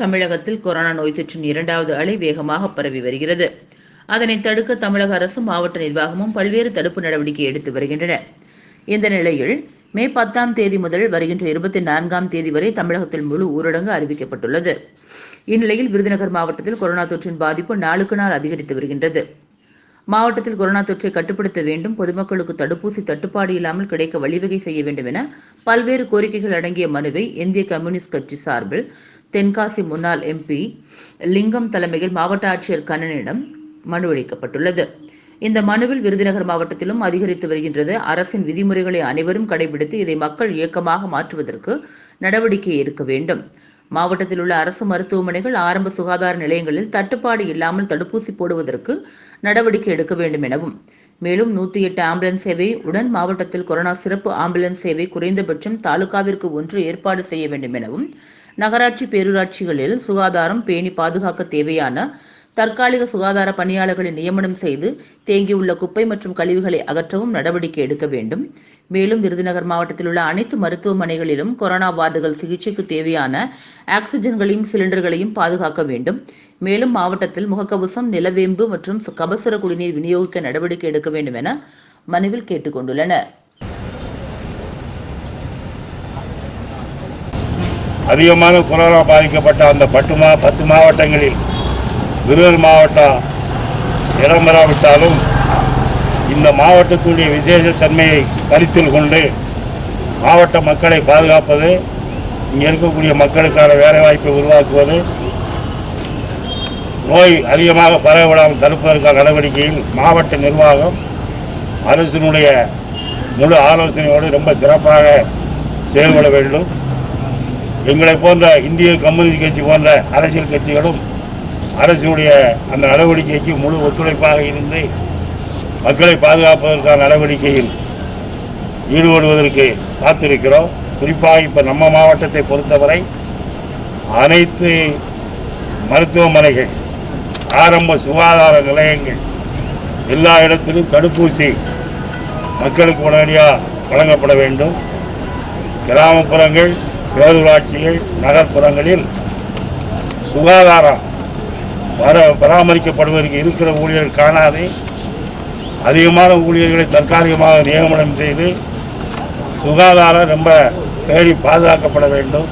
தமிழகத்தில் கொரோனா நோய் தொற்றின் இரண்டாவது அலை வேகமாக பரவி வருகிறது. அதனை தடுக்க தமிழக அரசும் மாவட்ட நிர்வாகமும் பல்வேறு தடுப்பு நடவடிக்கை எடுத்து வருகின்றன. இந்த நிலையில் மே பத்தாம் தேதி முதல் வருகின்ற இருபத்தி நான்காம் தேதி வரை தமிழகத்தில் முழு ஊரடங்கு அறிவிக்கப்பட்டுள்ளது. இந்நிலையில் விருதுநகர் மாவட்டத்தில் கொரோனா தொற்றின் பாதிப்பு நாளுக்கு நாள் அதிகரித்து வருகின்றது. மாவட்டத்தில் கொரோனா தொற்றை கட்டுப்படுத்த வேண்டும் பொதுமக்களுக்கு தடுப்பூசி தட்டுப்பாடு இல்லாமல் கிடைக்க வழிவகை செய்ய வேண்டும் என பல்வேறு கோரிக்கைகள் அடங்கிய மனுவை இந்திய கம்யூனிஸ்ட் கட்சி சார்பில் தென்காசி முன்னாள் எம்பி லிங்கம் தலைமையில் மாவட்ட ஆட்சியர் கண்ணனிடம் மனு அளிக்கப்பட்டுள்ளது. இந்த மனுவில் விருதுநகர் மாவட்டத்திலும் அதிகரித்து வருகின்றது. அரசின் விதிமுறைகளை அனைவரும் கடைபிடித்து இதை மக்கள் இயக்கமாக மாற்றுவதற்கு நடவடிக்கை எடுக்க வேண்டும். மாவட்டத்தில் உள்ள அரசு மருத்துவமனைகள் ஆரம்ப சுகாதார நிலையங்களில் தட்டுப்பாடு இல்லாமல் தடுப்பூசி போடுவதற்கு நடவடிக்கை எடுக்க வேண்டும் எனவும் மேலும் நூற்றி எட்டு ஆம்புலன்ஸ் சேவை உடன் மாவட்டத்தில் கொரோனா சிறப்பு ஆம்புலன்ஸ் சேவை குறைந்தபட்சம் தாலுகாவிற்கு ஒன்று ஏற்பாடு செய்ய வேண்டும் எனவும் நகராட்சி பேரூராட்சிகளில் சுகாதாரம் பேணி பாதுகாக்க தேவையான தற்காலிக சுகாதார பணியாளர்களை நியமனம் செய்து தேங்கியுள்ள குப்பை மற்றும் கழிவுகளை அகற்றவும் நடவடிக்கை எடுக்க வேண்டும். மேலும் விருதுநகர் மாவட்டத்தில் உள்ள அனைத்து மருத்துவமனைகளிலும் கொரோனா வார்டுகள் சிகிச்சைக்கு தேவையான ஆக்சிஜன்களையும் சிலிண்டர்களையும் பாதுகாக்க வேண்டும். மேலும் மாவட்டத்தில் முகக்கவசம் நிலவேம்பு மற்றும் கபசுர குடிநீர் விநியோகிக்க நடவடிக்கை எடுக்க வேண்டும் என மனுவில் கேட்டுக்கொண்டுள்ளனர். அதிகமான கொரோனா பாதிக்கப்பட்ட அந்த பத்து மா பத்து மாவட்டங்களில் விருதுநகர் மாவட்டம் இடம் பெறாவிட்டாலும் இந்த மாவட்டத்துடைய விசேஷத்தன்மையை கருத்தில் கொண்டு மாவட்ட மக்களை பாதுகாப்பது இங்கே இருக்கக்கூடிய மக்களுக்கான வேலைவாய்ப்பை உருவாக்குவது நோய் அதிகமாக பரவவிடாமல் தடுப்பதற்கான நடவடிக்கையில் மாவட்ட நிர்வாகம் அரசினுடைய முழு ஆலோசனையோடு ரொம்ப சிறப்பாக செயல்பட வேண்டும். எங்களை போன்ற இந்திய கம்யூனிஸ்ட் கட்சி போன்ற அரசியல் கட்சிகளும் அரசினுடைய அந்த நடவடிக்கைக்கு முழு ஒத்துழைப்பாக இருந்து மக்களை பாதுகாப்பதற்கான நடவடிக்கையில் ஈடுபடுவதற்கு காத்திருக்கிறோம். குறிப்பாக இப்போ நம்ம மாவட்டத்தை பொறுத்தவரை அனைத்து மருத்துவமனைகள் ஆரம்ப சுகாதார நிலையங்கள் எல்லா இடத்திலும் தடுப்பூசி மக்களுக்கு உடனடியாக வழங்கப்பட வேண்டும். கிராமப்புறங்கள் பேரூராட்சிகள் நகர்ப்புறங்களில் சுகாதாரம் பர பராமரிக்கப்படுவதற்கு இருக்கிற ஊழியர்கள் காணாது. அதிகமான ஊழியர்களை தற்காலிகமாக நியமனம் செய்து சுகாதாரம் ரொம்ப பேணி பாதுகாக்கப்பட வேண்டும்.